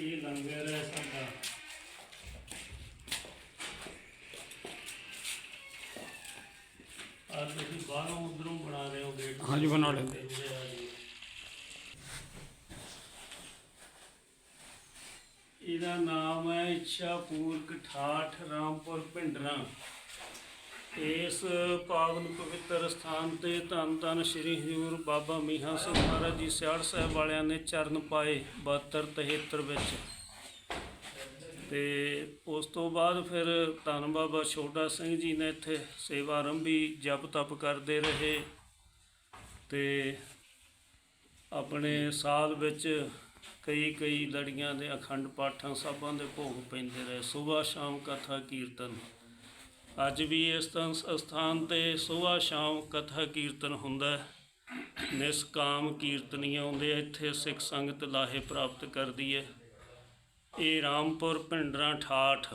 ਇਹ ਲੰਗਰ ਹੈ ਸਾਡਾ। ਆ ਤੁਸੀਂ ਬਾਹਰੋਂ ਉਧਰੋਂ ਬਣਾ ਰਹੇ ਹੋ ਗੇਟ ਹਾਂਜੀ, ਬਣਾ ਲੈਂਦੇ। ਇਹਦਾ ਨਾਮ ਹੈ ਇੱਛਾਪੂਰਕ ਠਾਠ ਰਾਮਪੁਰ ਭਿੰਡਰਾਂ ਇਸ ਪਾਵਨ ਪਵਿੱਤਰ ਸਥਾਨ ਤੇ ਧੰਨ ਧੰਨ ਸ੍ਰੀ ਹਜ਼ੂਰ ਬਾਬਾ ਮੀਹਾਂ ਸਿੰਘ ਮਹਾਰਾਜ ਜੀ ਸਿਆੜ ਸਾਹਿਬ ਵਾਲਿਆਂ ਨੇ ਚਰਨ ਪਾਏ 72 73 ਵਿੱਚ। ਤੇ ਉਸ ਤੋਂ ਬਾਅਦ ਫਿਰ ਧੰਨ ਬਾਬਾ ਛੋਟਾ ਸਿੰਘ ਜੀ ਨੇ ਇੱਥੇ ਸੇਵਾ ਆਰੰਭੀ ਜਪ ਤਪ ਕਰਦੇ ਰਹੇ ਤੇ ਆਪਣੇ ਸਾਲ ਵਿੱਚ ਕਈ ਕਈ ਲੜੀਆਂ ਦੇ ਅਖੰਡ ਪਾਠਾਂ ਸਭਾਂ ਦੇ ਭੋਗ ਪੈਂਦੇ ਰਹੇ। ਸਵੇਰ ਸ਼ਾਮ ਕਥਾ ਕੀਰਤਨ ਅੱਜ ਵੀ ਇਸ ਤਾਂ ਸਥਾਨ ਤੇ ਸਵੇਰ ਸ਼ਾਮ ਕਥਾ ਕੀਰਤਨ ਹੁੰਦਾ ਹੈ। ਨਿਸਕਾਮ ਕੀਰਤਨੀ ਆਉਂਦੇ ਇੱਥੇ ਸਿੱਖ ਸੰਗਤ ਲਾਹੇ ਪ੍ਰਾਪਤ ਕਰਦੀ ਹੈ। ਇਹ ਰਾਮਪੁਰ ਭਿੰਡਰਾਂ ਠਾਠ।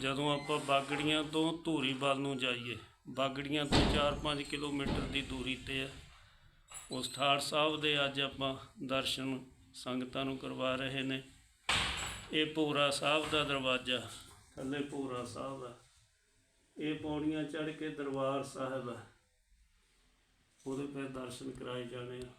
ਜਦੋਂ ਆਪਾਂ ਬਾਗੜੀਆਂ ਤੋਂ ਧੂਰੀ ਨੂੰ ਜਾਈਏ, ਬਾਗੜੀਆਂ ਤੋਂ 4-5 ਕਿਲੋਮੀਟਰ ਦੀ ਦੂਰੀ ਤੇ ਹੈ। ਉਸ ਠਾਠ ਸਾਹਿਬ ਦੇ ਅੱਜ ਆਪਾਂ ਦਰਸ਼ਨ ਸੰਗਤਾਂ ਨੂੰ ਕਰਵਾ ਰਹੇ ਨੇ। ਇਹ ਭੋਰਾ ਸਾਹਿਬ ਦਾ ਦਰਵਾਜ਼ਾ ਥੱਲੇ ਭੋਰਾ ਸਾਹਿਬ ਹੈ ਇਹ ਪੌੜੀਆਂ ਚੜ੍ਹ ਕੇ ਦਰਬਾਰ ਸਾਹਿਬ ਹੈ ਉਹਦੇ ਫਿਰ ਦਰਸ਼ਨ ਕਰਾਏ ਜਾਣੇ ਆ।